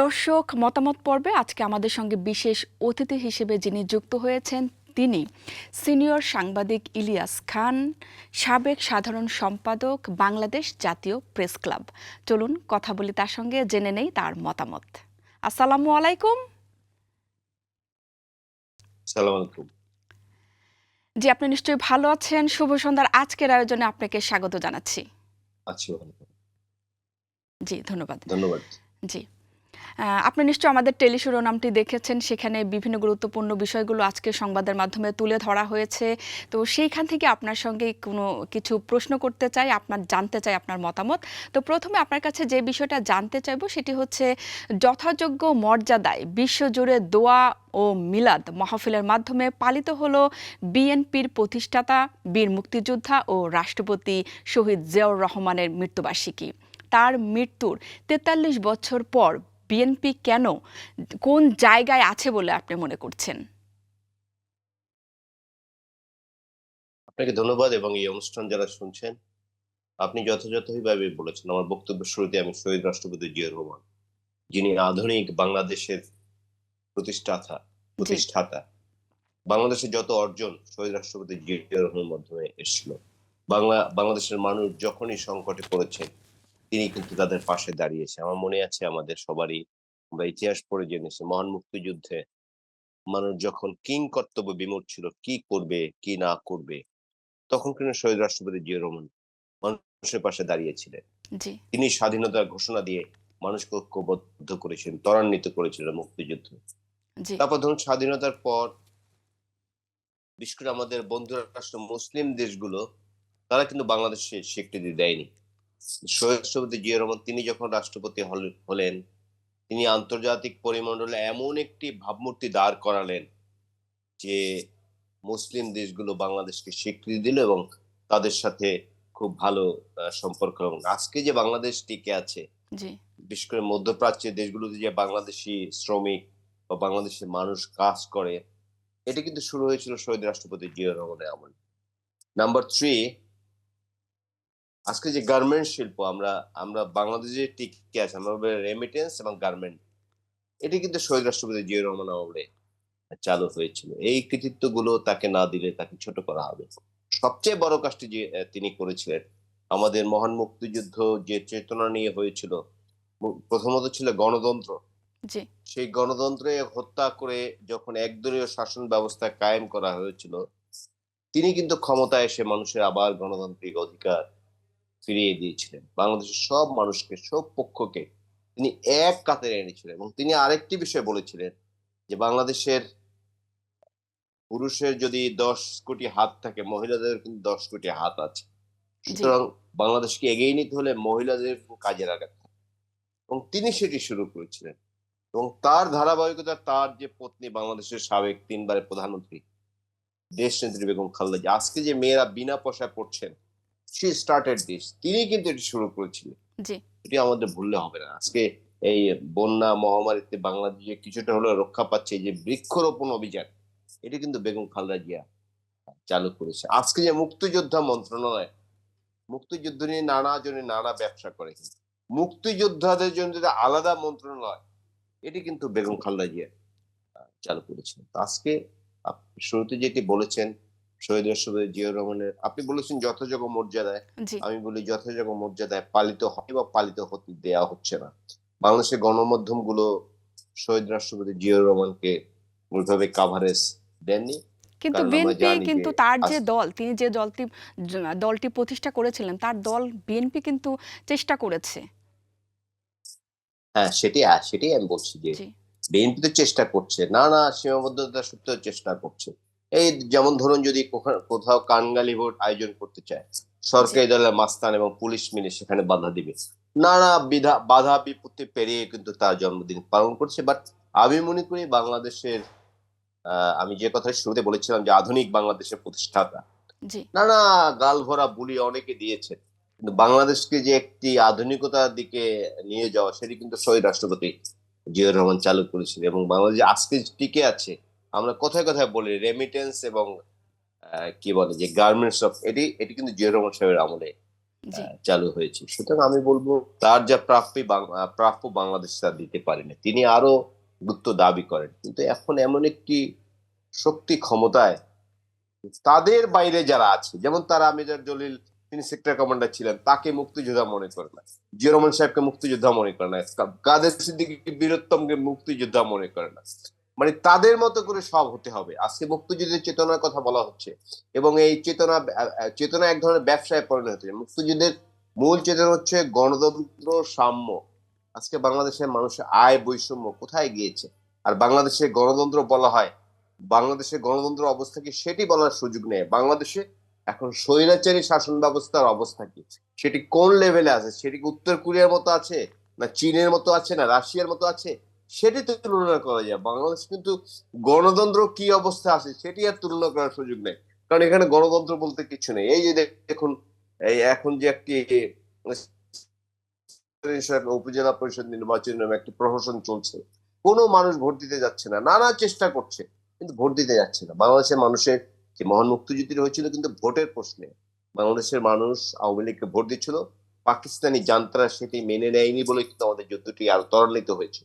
দর্শক মতামত পর্বে আজকে আমাদের সঙ্গে বিশেষ অতিথি হিসেবে যিনি যুক্ত হয়েছেন তিনি সিনিয়র সাংবাদিক ইলিয়াস খান সাবেক সাধারণ সম্পাদক বাংলাদেশ জাতীয় প্রেস ক্লাব। চলুন কথা বলি তার সঙ্গে জেনে নেই তার মতামত। আসসালামু আলাইকুম। জি আপনি নিশ্চয়ই ভালো আছেন। শুভ সন্ধ্যার আজকের আয়োজনে আপনাকে স্বাগত জানাচ্ছি। জি ধন্যবাদ। ধন্যবাদ। জি। আপনি নিশ্চয় আমাদের টেলিশিরোনামটি দেখেছেন, সেখানে বিভিন্ন গুরুত্বপূর্ণ বিষয়গুলো আজকে সংবাদের মাধ্যমে তুলে ধরা হয়েছে। তো সেইখান থেকে আপনার সঙ্গে কোনো কিছু প্রশ্ন করতে চাই, আপনার জানতে চাই আপনার মতামত। তো প্রথমে আপনার কাছে যে বিষয়টা জানতে চাইব, সেটি হচ্ছে যথাযোগ্য মর্যাদায় বিশ্বজুড়ে দোয়া ও মিলাদ মাহফিলের মাধ্যমে পালিত হলো বিএনপির প্রতিষ্ঠাতা, বীর মুক্তিযোদ্ধা ও রাষ্ট্রপতি শহীদ জিয়াউর রহমানের মৃত্যুবার্ষিকী। তার মৃত্যুর তেতাল্লিশ বছর পর বিএনপি কেন? কোন জায়গায় আছে বলে আপনি মনে করছেন? আপনাকে ধন্যবাদ এবং এই অনুষ্ঠান যারা শুনছেন আপনি যথাযথভাবে বলেছেন আমার বক্তব্য শুরুতে আমি শহীদ রাষ্ট্রপতি জিয়াউর রহমান যিনি আধুনিক বাংলাদেশের প্রতিষ্ঠাতা প্রতিষ্ঠাতা বাংলাদেশের যত অর্জন শহীদ রাষ্ট্রপতি জিয়াউর রহমানের মাধ্যমে এসেছিল। বাংলা বাংলাদেশের মানুষ যখনই সংকটে পড়েছে তিনি কিন্তু তাদের পাশে দাঁড়িয়েছে। আমার মনে আছে আমাদের সবারই আমরা ইতিহাস পড়ে জেনেছি মহান মুক্তিযুদ্ধে মানুষ যখন কিং কর্তব্য বিমূর ছিল কি করবে কি না করবে তখন কিন্তু শহীদ রাষ্ট্রপতি জিয়া রহমান মানুষের পাশে দাঁড়িয়েছিলেন। তিনি স্বাধীনতার ঘোষণা দিয়ে মানুষকে ঐক্যবদ্ধ করেছিলেন ত্বরান্বিত করেছিলেন মুক্তিযুদ্ধ। তারপর ধরুন স্বাধীনতার পর বিশেষ করে আমাদের বন্ধু রাষ্ট্র মুসলিম দেশগুলো তারা কিন্তু বাংলাদেশে স্বীকৃতি দেয়নি। শহীদ রাষ্ট্রপতি জিয়া রহমান তিনি যখন রাষ্ট্রপতি হলেন তিনি আন্তর্জাতিক পরিমণ্ডলে এমন একটি ভাবমূর্তি দাঁড় করালেন যে মুসলিম দেশগুলো বাংলাদেশকে স্বীকৃতি দিল এবং তাদের সাথে খুব ভালো সম্পর্ক এবং আজকে যে বাংলাদেশ টিকে আছে বিশেষ করে মধ্যপ্রাচ্যের দেশগুলোতে যে বাংলাদেশি শ্রমিক বা বাংলাদেশের মানুষ কাজ করে এটা কিন্তু শুরু হয়েছিল শহীদ রাষ্ট্রপতি জিয়া রহমানের আমল। নাম্বার থ্রি আজকে যে গার্মেন্ট শিল্প আমরা আমরা বাংলাদেশে টিকে আছে? আমরা রেমিটেন্স এবং গার্মেন্ট এটি কিন্তু শহীদ রাষ্ট্রপতি জিয়া রহমান আমলে চালু হয়েছিল। এই কৃতিত্বগুলো তাকে না দিলে তাকে ছোট করা হবে। সবচেয়ে বড় কাজটি যে তিনি করেছিলেন আমাদের মহান মুক্তিযুদ্ধ যে চেতনা নিয়ে হয়েছিল প্রথমত ছিল গণতন্ত্র। সেই গণতন্ত্রে হত্যা করে যখন একদলীয় শাসন ব্যবস্থা কায়েম করা হয়েছিল তিনি কিন্তু ক্ষমতায় এসে মানুষের আবার গণতান্ত্রিক অধিকার ফিরিয়ে দিয়েছিলেন বাংলাদেশের সব মানুষকে সব পক্ষকে তিনি এক কাতারে এনেছিলেন এবং তিনি আরেকটি বিষয় বলেছিলেন যে বাংলাদেশের পুরুষের যদি দশ কোটি হাত থাকে মহিলাদের কিন্তু দশ কোটি হাত আছে সুতরাং বাংলাদেশকে এগিয়ে নিতে হলে মহিলাদের কাজে লাগাতে। এবং তিনি সেটি শুরু করেছিলেন এবং তার ধারাবাহিকতা তার যে পত্নী বাংলাদেশের সাবেক তিনবারের প্রধানমন্ত্রী দেশ নেত্রী বেগম খালেদা। আজকে যে মেয়েরা বিনা পয়সায় পড়ছেন সে স্টার্টেড দিস তিনি কিন্তু এটি শুরু করেছিলেন। এটি আমাদের ভুললে হবে না। আজকে এই বন্যা মহামারীতে বাংলাদেশে কিছুটা হলেও রক্ষা পাচ্ছে যে বৃক্ষরোপণ অভিযান এটি কিন্তু বেগম খালেদা জিয়া চালু করেছে। আজকে যে মুক্তিযোদ্ধা মন্ত্রণালয় মুক্তিযুদ্ধ নিয়ে নানা জনে নানা ব্যবসা করে মুক্তিযোদ্ধাদের জন্য আলাদা মন্ত্রণালয় এটি কিন্তু বেগম খালেদা জিয়া চালু করেছেন তো আজকে শুরুতে যেটি বলেছেন শহীদ রাষ্ট্রপতি জিয়াউর রহমানের আপনি বলেছেন যথাযোগ্য মর্যাদায়। আমি বলি মর্যাদায় পালিত হয় বা পালিত হতে দেয়া হচ্ছে না। বাংলাদেশের গণমাধ্যমগুলো শহীদ রাষ্ট্রপতি জিয়াউর রহমানকে ওইভাবে কাভারেজ দেননি। কিন্তু বিএনপি কিন্তু তার যে দল তিনি যে দলটি দলটি প্রতিষ্ঠা করেছিলেন তার দল বিএনপি কিন্তু চেষ্টা করেছে। হ্যাঁ সেটি হ্যাঁ, সেটাই আমি বলছি যে বিএনপি তো চেষ্টা করছে। না না সীমাবদ্ধতা সত্ত্বেও চেষ্টা করছে। এই যেমন ধরুন যদি কোথাও কানগালি ভোট আয়োজন করতে চায় সরকারি দলের মাস্তান এবং পুলিশ মিলে সেখানে বাধা দিবে। নানা বিধা বাধা বিপত্তি পেরিয়ে কিন্তু তার জন্মদিন পালন করছে। বাট আমি মনে করি বাংলাদেশের আমি যে কথা শুরুতে বলেছিলাম যে আধুনিক বাংলাদেশের প্রতিষ্ঠাতা নানা গাল ভরা বুলি অনেকে দিয়েছে। কিন্তু বাংলাদেশকে যে একটি আধুনিকতার দিকে নিয়ে যাওয়া সেটি কিন্তু শহীদ রাষ্ট্রপতি জিয়াউর রহমান চালু করেছিল এবং বাংলাদেশ আজকে টিকে আছে আমরা কথায় কথায় বলি রেমিটেন্স এবং কি বলে যে গার্মেন্টস অফ এটি এটি কিন্তু জিয়াউর সাহেবের আমলে চালু হয়েছে। সুতরাং আমি বলব তার যা প্রাপ্য প্রাপ্য বাংলাদেশ তার দিতে পারেনি। তিনি আরও গুরুত্ব দাবি করেন। কিন্তু এখন এমন একটি শক্তি ক্ষমতায় তাদের বাইরে যারা আছে যেমন তারা মেজর জলিল তিনি সেক্টর কমান্ডার ছিলেন তাকে মুক্তিযোদ্ধা মনে করে না। জিয়া রহমান সাহেবকে মুক্তিযোদ্ধা মনে করে না। কাদের সিদ্দিকী বীরত্তমকে মুক্তিযোদ্ধা মনে করে না। মানে তাদের মতো করে সব হতে হবে। আজকে মুক্তিযুদ্ধের চেতনার কথা বলা হচ্ছে এবং এই চেতনা চেতনা এক ধরনের ব্যবসায় পরিণত হয়েছে মুক্তিযুদ্ধের মূল চেতনা হচ্ছে গণতন্ত্র, সাম্য। আজকে বাংলাদেশের মানুষের আয় বৈষম্য কোথায় গিয়েছে? আর বাংলাদেশে গণতন্ত্র বলা হয়, বাংলাদেশের গণতন্ত্র অবস্থা কি সেটি বলার সুযোগ নেই। বাংলাদেশে এখন স্বৈরাচারী শাসন ব্যবস্থার অবস্থা কি? সেটি কোন লেভেলে আছে? সেটি উত্তর কোরিয়ার মতো আছে? না চীনের মতো আছে? না রাশিয়ার মতো আছে? সেটি তুলনা করা যায়। বাংলাদেশ কিন্তু গণতন্ত্র কি অবস্থা আছে সেটি আর তুলনা করার সুযোগ নেই। কারণ এখানে গণতন্ত্র বলতে কিছু নেই। এই যে দেখুন, এই এখন যে একটি উপজেলা পরিষদ নির্বাচন নামে একটি প্রহসন চলছে, কোনো মানুষ ভোট দিতে যাচ্ছে না, নানা চেষ্টা করছে, কিন্তু ভোট দিতে যাচ্ছে না। বাংলাদেশের মানুষের যে মহান মুক্তিযুদ্ধ হয়েছিল কিন্তু ভোটের প্রশ্নে। বাংলাদেশের মানুষ আওয়ামী লীগকে ভোট দিচ্ছিল, পাকিস্তানি জান্তারা সেটি মেনে নেয়নি বলে কিন্তু আমাদের যুদ্ধটি আরও ত্বরান্বিত হয়েছে।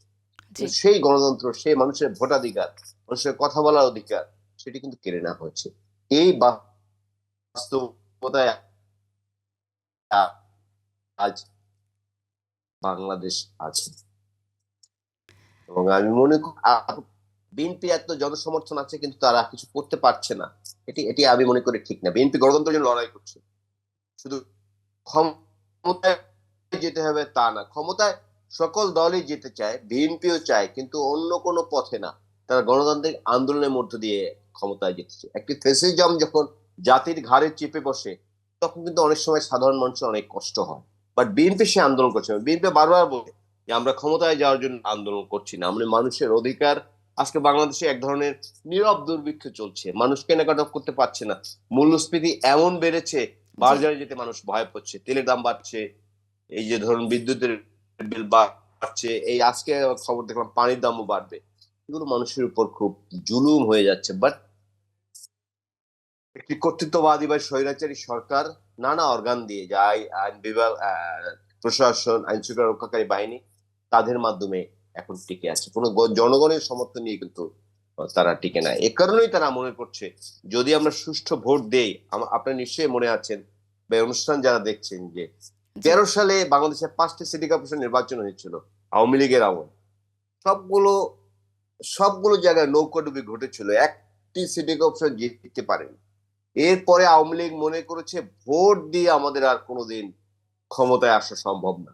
সেই গণতন্ত্র সেই মানুষের ভোটাধিকার মানুষের কথা বলার অধিকার সেটি কিন্তু কেড়ে নেওয়া হয়েছে। এই বাস্তবতায় আজ বাংলাদেশ আছে। এবং আমি মনে করি বিএনপি এত জনসমর্থন আছে কিন্তু তারা কিছু করতে পারছে না। এটি এটি আমি মনে করি ঠিক না। বিএনপি গণতন্ত্রের জন্য লড়াই করছে। শুধু ক্ষমতায় যেতে হবে তা না। ক্ষমতায় সকল দলই যেতে চায়, বিএনপিও চায়, কিন্তু অন্য কোনো পথে না। তারা গণতান্ত্রিক আন্দোলনের মধ্য দিয়ে ক্ষমতায় যেতে চায়। একটি ফেসিজম যখন জাতির ঘাড়ে চেপে বসে, তখন কিন্তু অনেক সময় সাধারণ মানুষের অনেক কষ্ট হয়। বাট বিএনপি সে আন্দোলন করছে বিএনপি বারবার বলে যে, আমরা ক্ষমতায় যাওয়ার জন্য আন্দোলন করছি না। আমরা মানুষের অধিকার, আজকে বাংলাদেশে এক ধরনের নীরব দুর্ভিক্ষ চলছে। মানুষ কেনাকাটা করতে পারছে না। মূল্যস্ফীতি এমন বেড়েছে, বাজারে যেতে মানুষ ভয় পাচ্ছে, তেলের দাম বাড়ছে। এই যে ধরুন বিদ্যুতের বিল বাড়ছে। এই আজকে খবর দেখলাম পানির দামও বাড়বে। এগুলো মানুষের উপর খুব জুলুম হয়ে যাচ্ছে। বাট একটি কর্তৃত্ববাদী বা স্বৈরাচারী সরকার নানা অর্গান দিয়ে যায়, আইন বিভাগ প্রশাসন, আইন শৃঙ্খলা রক্ষাকারী বাহিনী, তাদের মাধ্যমে এখন টিকে আছে। কোনো জনগণের সমর্থন নিয়ে কিন্তু তারা টিকে না এ কারণেই তারা মনে করছে, যদি আমরা সুষ্ঠু ভোট দেই আপনার নিশ্চয়ই মনে আছেন, বা অনুষ্ঠান যারা দেখছেন যে তেরো সালে বাংলাদেশের পাঁচটি সিটি কর্পোরেশন নির্বাচন হয়েছিল, আওয়ামী লীগের আমল। সবগুলো সবগুলো জায়গায় নৌকাডুবি ঘটেছিল, একটি সিটি কর্পোরেশন জিততে পারেনি। এরপরে আওয়ামী লীগ মনে করেছে, ভোট দিয়ে আমাদের আর কোনোদিন ক্ষমতায় আসা সম্ভব না।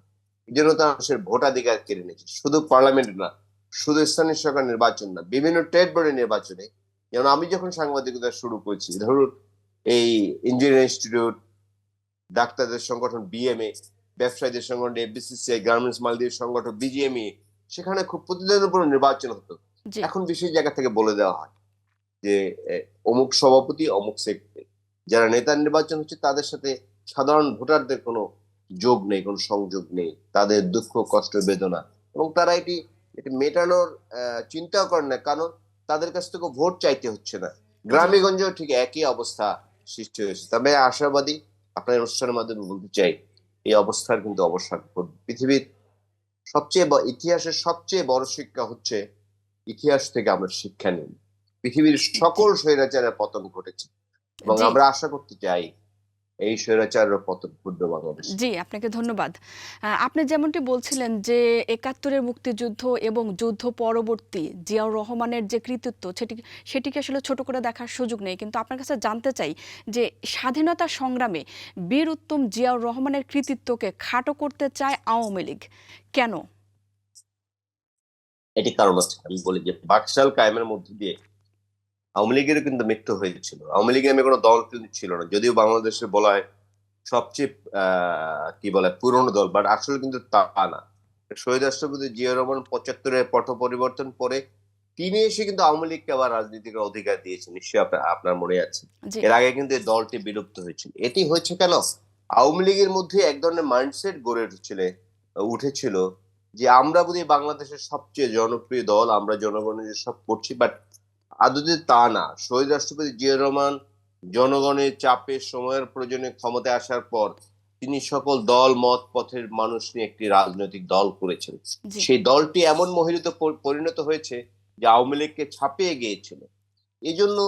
এই জন্য তারা ভোটাধিকার কেড়ে নিয়েছে। শুধু পার্লামেন্ট না, শুধু স্থানীয় সরকার নির্বাচন না, বিভিন্ন ট্রেড বোর্ডের নির্বাচনে। যেমন আমি যখন সাংবাদিকতা শুরু করেছি, ধরুন এই ইঞ্জিনিয়ারিং ইনস্টিটিউট ডাক্তারদের সংগঠন বিএমএ ব্যবসায়ীদের সংগঠন এফবিসিসিআই গার্মেন্টস মালদের সংগঠন বিজিএমই সেখানে খুব প্রতিদিনের উপর নির্বাচন হতো। এখন বিশেষ জায়গা থেকে বলে দেওয়া হয় যে অমুক সভাপতি অমুক সেক্রেটারি যারা নেতা নির্বাচন হচ্ছে তাদের সাথে সাধারণ ভোটারদের কোনো যোগ নেই কোনো সংযোগ নেই। তাদের দুঃখ কষ্ট বেদনা। এবং তারা এটি এটি মেটানোর আহ, চিন্তাও করেন না কারণ তাদের কাছ থেকে ভোট চাইতে হচ্ছে না। গ্রামে গঞ্জেও ঠিক একই অবস্থা সৃষ্টি হয়েছে। তবে আশাবাদী আপনার অনুষ্ঠানের মাধ্যমে বলতে চাই এই অবস্থার কিন্তু অবসান পৃথিবীর সবচেয়ে ব- ইতিহাসের সবচেয়ে বড় শিক্ষা হচ্ছে ইতিহাস থেকে আমরা শিক্ষা নিই। পৃথিবীর সকল স্বৈরাচারের পতন ঘটেছে। এবং আমরা আশা করতে চাই এই স্বৈরাচারের পতন ঘটবে বাংলাদেশ। জি আপনাকে ধন্যবাদ। আপনি যেমনটি বলছিলেন যে একাত্তরের মুক্তিযুদ্ধ এবং যুদ্ধ পরবর্তী জিয়াউর রহমানের যে কৃতিত্ব সেটি সেটিকে আসলে ছোট করে দেখার সুযোগ নেই। কিন্তু আপনার কাছে জানতে চাই যে স্বাধীনতা সংগ্রামে বীর উত্তম জিয়াউর রহমানের কৃতিত্বকে খাটো করতে চায় আওয়ামী লীগ। কেন? এটি কারণ আছে। আমি বলি যে বাকশাল কায়েমের মধ্যে দিয়ে আওয়ামী লীগেরও কিন্তু মৃত্যু হয়েছিল। আওয়ামী লীগের নামে কোনো দল কিন্তু ছিল না। যদিও বাংলাদেশে বলা হয় সবচেয়ে কি বলে পুরনো দল বাট আসলে কিন্তু তা না। শহীদ রাষ্ট্রপতি জিয়া রহমান পঁচাত্তরের পট পরিবর্তন পরে তিনি এসে কিন্তু আওয়ামী লীগকে আবার রাজনীতির অধিকার দিয়েছেন। নিশ্চয়ই আপনার মনে আছে। এর আগে কিন্তু এই দলটি বিলুপ্ত হয়েছিল। এটি হয়েছে কেন? আওয়ামী লীগের মধ্যে এক ধরনের মাইন্ডসেট গড়ে উঠেছিল উঠেছিল যে আমরা বোধ বাংলাদেশের সবচেয়ে জনপ্রিয় দল আমরা জনগণের সব করছি বাট আদতে তা না শহীদ রাষ্ট্রপতি জিয়া রহমান জনগণের চাপে সময়ের প্রয়োজনে ক্ষমতায় আসার পর তিনি সকল দল মত পথের মানুষ নিয়ে একটি রাজনৈতিক দল করেছেন। সেই দলটি এমন মহিলিত পরিণত হয়েছে যে আওয়ামী লীগকে ছাপিয়ে গিয়েছিল। এই জন্য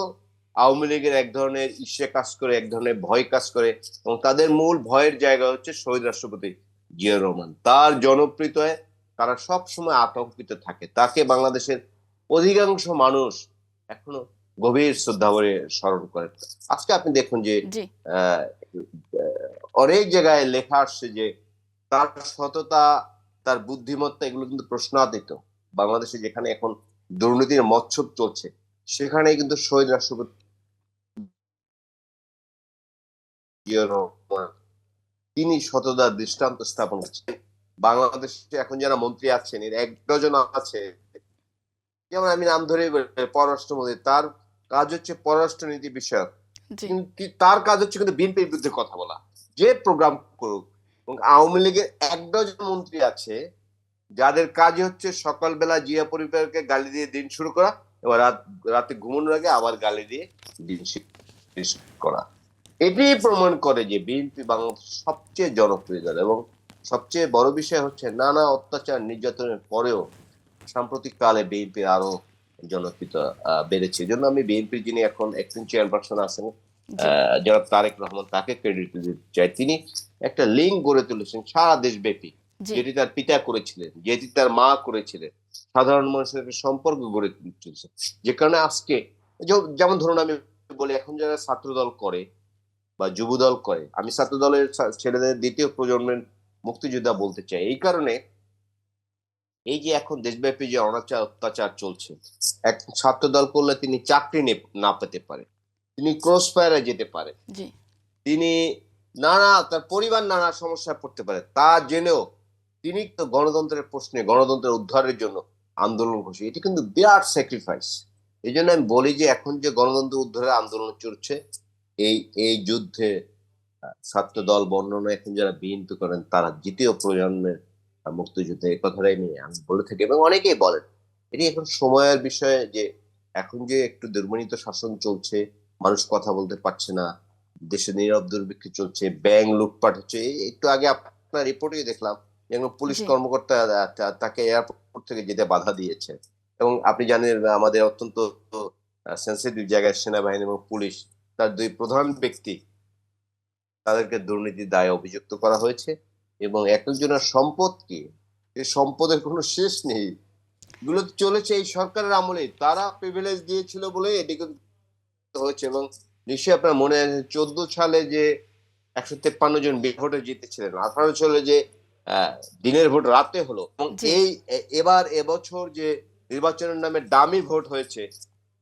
আওয়ামী লীগের এক ধরনের ঈর্ষে কাজ করে এক ধরনের ভয় কাজ করে এবং তাদের মূল ভয়ের জায়গা হচ্ছে শহীদ রাষ্ট্রপতি জিয়া রহমান। তার জনপ্রিয়তায় তারা সব সময় আতঙ্কিত থাকে। তাকে বাংলাদেশের অধিকাংশ মানুষ এখনও গভীর শ্রদ্ধা ভরে স্মরণ করে আজকে আপনি দেখুন যে অনেক জায়গায় লেখা আসছে যে তার সততা তার বুদ্ধিমত্তা এগুলো কিন্তু প্রশ্নাতীত। বাংলাদেশে যেখানে এখন দুর্নীতির মচ্ছব চলছে সেখানে কিন্তু শহীদ রাষ্ট্রপতি তিনি সততার দৃষ্টান্ত স্থাপন করছেন। বাংলাদেশে এখন যারা মন্ত্রী আছেন এর এক ডজন আছে যেমন আমি নাম ধরে পররাষ্ট্রমন্ত্রী তার কাজ হচ্ছে পররাষ্ট্র নীতি বিষয়ক। কিন্তু তার কাজ হচ্ছে কিন্তু বিএনপির বিরুদ্ধে কথা বলা। যে প্রোগ্রাম করুক এবং আওয়ামী লীগের এক ডজন মন্ত্রী আছে যাদের কাজ হচ্ছে সকালবেলা জিয়া পরিবারকে গালি দিয়ে দিন শুরু করা এবং রাত রাতে ঘুমানোর আগে আবার গালি দিয়ে দিন শেষ করা। এটি প্রমাণ করে যে বিএনপি বাংলাদেশের সবচেয়ে জনপ্রিয় দল এবং সবচেয়ে বড় বিষয় হচ্ছে নানা অত্যাচার নির্যাতনের পরেও সাম্প্রতিক কালে বিএনপির আরও জনপ্রিয়তা বেড়েছে। এই জন্য আমি বিএনপির যিনি এখন অ্যাক্টিং চেয়ারপারসন আছেন জনাব তারেক রহমান তাকে ক্রেডিট দিতে চাই। তিনি একটা লিঙ্ক গড়ে তুলেছেন সারা দেশব্যাপী। যেটি তার পিতা করেছিলেন যেটি তার মা করেছিলেন। সাধারণ মানুষের একটা সম্পর্ক গড়ে তুলছে যে কারণে আজকে যেমন ধরুন আমি বলি এখন যারা ছাত্র দল করে বা যুব দল করে আমি ছাত্র দলের ছেলেদের দ্বিতীয় প্রজন্মের মুক্তিযোদ্ধা বলতে চাই। এই কারণে এই যে এখন দেশব্যাপী যে অনাচার অত্যাচার চলছে এক ছাত্র দল করলে তিনি চাকরি না পেতে পারে। তিনি ক্রস ফায়ারে যেতে পারে। জি। তিনি নানা তার পরিবার নানা সমস্যায় পড়তে পারে। তা জেনেও তিনি তো গণতন্ত্রের প্রশ্নে গণতন্ত্রের উদ্ধারের জন্য আন্দোলন করছে এটি কিন্তু বিরাট স্যাক্রিফাইস এই জন্য আমি বলি যে এখন যে গণতন্ত্র উদ্ধারের আন্দোলন চলছে এই এই যুদ্ধে ছাত্র দল বর্ণনা এখন যারা বিএনপি করেন তারা দ্বিতীয় প্রজন্মের আহ, মুক্তিযুদ্ধে এই কথাটাই নিয়ে আমি বলে থাকি এবং অনেকেই বলেন এটি এখন সময়ের বিষয়ে যে এখন যে একটু দুর্মনিত শাসন চলছে মানুষ কথা বলতে পারছে না দেশে নীরব দুর্ভিক্ষ চলছে ব্যাংক লুটপাট হচ্ছে একটু আগে আপনার রিপোর্টেই দেখলাম যেমন পুলিশ। কর্মকর্তা তাকে এয়ারপোর্ট থেকে যেতে বাধা দিয়েছে এবং আপনি জানেন আমাদের অত্যন্ত সেন্সিটিভ জায়গায় সেনাবাহিনী এবং পুলিশ তার দুই প্রধান ব্যক্তি তাদেরকে দুর্নীতির দায়ে অভিযুক্ত করা হয়েছে এবং এক একজনের সম্পদ কি? এই সম্পদের কোনো শেষ নেই। এগুলো চলেছে এই সরকারের আমলে। তারা প্রিভিলেজ দিয়েছিল বলে এটি কিন্তু হয়েছে এবং নিশ্চয়ই আপনার মনে আছে চোদ্দ সালে যে একশো তেপ্পান্ন জন ভোটে জিতেছিলেন আঠারো সালে যে দিনের ভোট রাতে হলো। এবং এই এবার এবছর যে নির্বাচনের নামে ডামি ভোট হয়েছে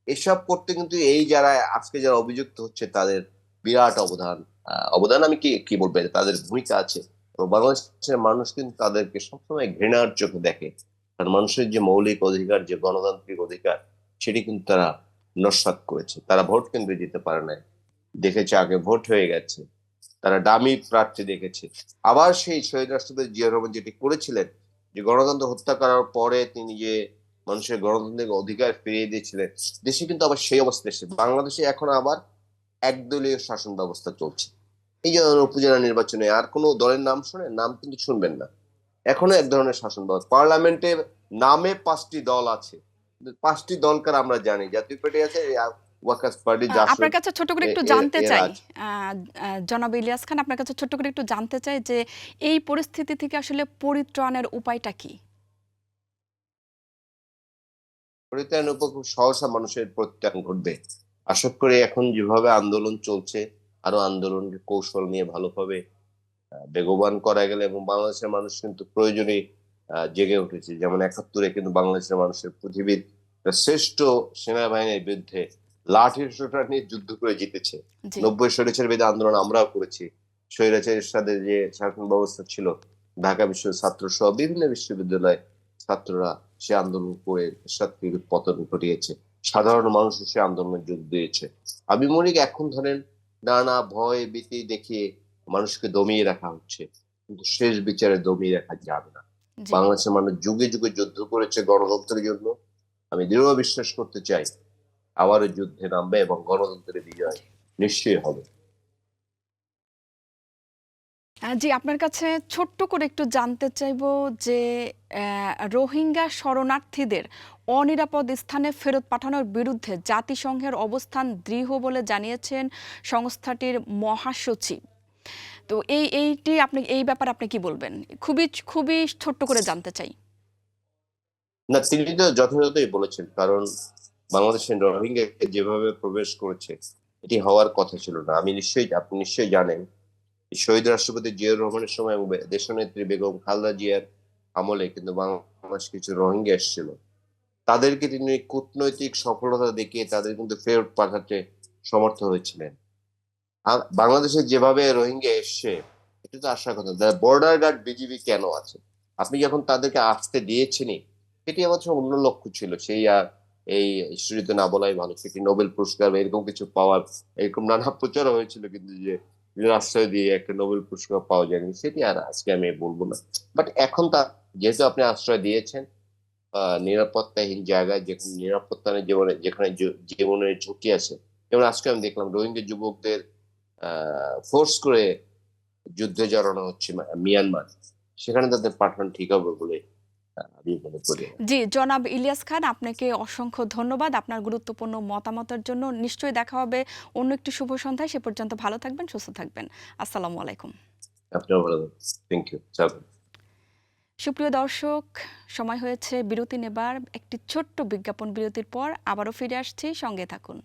এসব করতে কিন্তু এই যারা আজকে যারা অভিযুক্ত হচ্ছে তাদের বিরাট অবদান। অবদান আমি কি কি বলব? তাদের ভূমিকা আছে। এবং বাংলাদেশের মানুষ কিন্তু তাদেরকে সবসময় ঘৃণার চোখে দেখে। কারণ মানুষের যে মৌলিক অধিকার, যে গণতান্ত্রিক অধিকার, সেটি কিন্তু তারা নস্বাত করেছে। তারা ভোট কেন্দ্রে যেতে পারে না দেখেছে আগে ভোট হয়ে গেছে। তারা ডামি প্রার্থী দেখেছে। আবার সেই শহীদ রাষ্ট্রপতি জিয়া রহমান যেটি করেছিলেন, যে গণতন্ত্র হত্যা করার পরে তিনি যে মানুষের গণতান্ত্রিক অধিকার ফিরিয়ে দিয়েছিলেন, দেশে কিন্তু আবার সেই অবস্থা এসেছে। বাংলাদেশে এখন আবার একদলীয় শাসন ব্যবস্থা চলছে। এই যে উপজেলা নির্বাচনে আর কোনো দলের নাম শুনে নাম কিন্তু শুনবেন না। এখনও এক ধরনের শাসন ব্যবস্থা। পার্লামেন্টের নামে পাঁচটি দল আছে। পাঁচটি দলকার আমরা জানি। জাতীয় পার্টি আছে আহ, আপনার কাছে ছোট করে একটু জানতে চাই। জনাব ইলিয়াস খান আপনার কাছে ছোট করে একটু জানতে চাই যে এই পরিস্থিতি থেকে আসলে পরিত্রাণের উপায়টা কি? পরিত্রাণ উপর খুব সহসা মানুষের প্রত্যান ঘটবে। আশা করি এখন যেভাবে আন্দোলন চলছে আরও আন্দোলনকে কৌশল নিয়ে ভালোভাবে বেগবান করা গেলে এবং বাংলাদেশের মানুষ কিন্তু প্রয়োজনে জেগে উঠেছে। যেমন একাত্তরে কিন্তু বাংলাদেশের মানুষের পৃথিবীর শ্রেষ্ঠ সেনাবাহিনীর বিরুদ্ধে লাঠির সোটা নিয়ে যুদ্ধ করে জিতেছে। নব্বই স্বৈরাচার বিরোধী আন্দোলন আমরাও করেছি। স্বৈরাচারের সাথে যে শাসন ব্যবস্থা ছিল ঢাকা বিশ্ব ছাত্র সহ বিভিন্ন বিশ্ববিদ্যালয় ছাত্ররা সে আন্দোলন করে পতন ঘটিয়েছে। সাধারণ মানুষ সে আন্দোলনে যোগ দিয়েছে। আমি মনে এখন ধরেন নানা ভয় ভীতি দেখিয়ে মানুষকে দমিয়ে রাখা হচ্ছে। কিন্তু শেষ বিচারে দমিয়ে রাখা যাবে না। বাংলাদেশের মানুষ যুগে যুগে যুদ্ধ করেছে গণতন্ত্রের জন্য। আমি দৃঢ় বিশ্বাস করতে চাই আবারও যুদ্ধে নামবে এবং গণতন্ত্রের বিজয় নিশ্চয়ই হবে। জি, আপনার কাছে ছোট্ট করে একটু জানতে চাইব যে রোহিঙ্গা শরণার্থীদের অনিরাপদ স্থানে ফেরত পাঠানোর বিরুদ্ধে জাতিসংঘের অবস্থান দৃঢ় বলে জানিয়েছেন সংস্থাটির মহাসচিব। তো এই, এইটি আপনি, এই ব্যাপারে আপনি কি বলবেন? খুবই খুবই ছোট্ট করে জানতে চাই। না, তিনি তো যথাযথই বলেছেন, কারণ বাংলাদেশের রোহিঙ্গা যেভাবে প্রবেশ করেছে, এটি হওয়ার কথা ছিল না। আমি নিশ্চয়ই, আপনি নিশ্চয়ই জানেন শহীদ রাষ্ট্রপতি জিয়াউর রহমানের সময় এবং দেশনেত্রী বেগম খালেদা জিয়ার আমলে কিন্তু বাংলাদেশ কিছু রোহিঙ্গা এসেছিল। তাদেরকে তিনি কূটনৈতিক সফলতা দেখিয়ে তাদের কিন্তু ফেরত পাঠাতে সমর্থ হয়েছিলেন। বাংলাদেশে যেভাবে রোহিঙ্গা এসছে, এটা তো আশার কথা। বর্ডার গার্ড বিজিবি কেন আছে? আপনি যখন তাদেরকে আসতে দিয়েছেনই? এটি আমার অন্য লক্ষ্য ছিল। সেই আর এই হিস্ট্রিতে না বলাই ভালো সেটি নোবেল পুরস্কার এরকম কিছু পাওয়ার, এরকম নানা প্রচার হয়েছিল কিন্তু যে আশ্রয় দিয়ে একটা নোবেল পুরস্কার পাওয়া যায়নি সেটি আর আজকে আমি বলব না। বাট এখন তা, যেহেতু আপনি আশ্রয় দিয়েছেন নিরাপত্তাহীন জায়গায় যেখানে নিরাপত্তা জীবনে যেখানে জীবনের ঝুঁকি আছে, যেমন আজকে আমি দেখলাম রোহিঙ্গা যুবকদের ফোর্স করে যুদ্ধে জড়ানো হচ্ছে মিয়ানমার। সেখানে তাদের পাঠানো ঠিক হবে বলে জি জনাব ইলিয়াস খান আপনাকে অসংখ্য ধন্যবাদ। আপনার গুরুত্বপূর্ণ মতামতের জন্য নিশ্চয়ই দেখা হবে অন্য একটি শুভ সন্ধ্যায়। সে পর্যন্ত ভালো থাকবেন সুস্থ থাকবেন। আসসালামু আলাইকুম। আপনিও ভালো থ্যাংক ইউ সুপ্রিয় দর্শক সময় হয়েছে বিরতি নেবার। একটি ছোট্ট বিজ্ঞাপন বিরতির পর আবারও ফিরে আসছি। সঙ্গে থাকুন।